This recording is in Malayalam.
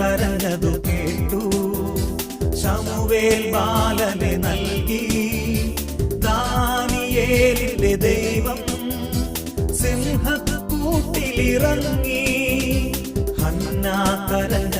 കരഞ്ഞതു കേട്ടു. ശമുവേൽ ബാലനെ നൽകി. ദാനിയേലിന്റെ ദൈവം സിംഹക്കൂട്ടിലിറങ്ങി ഹന്ന കരഞ്ഞതു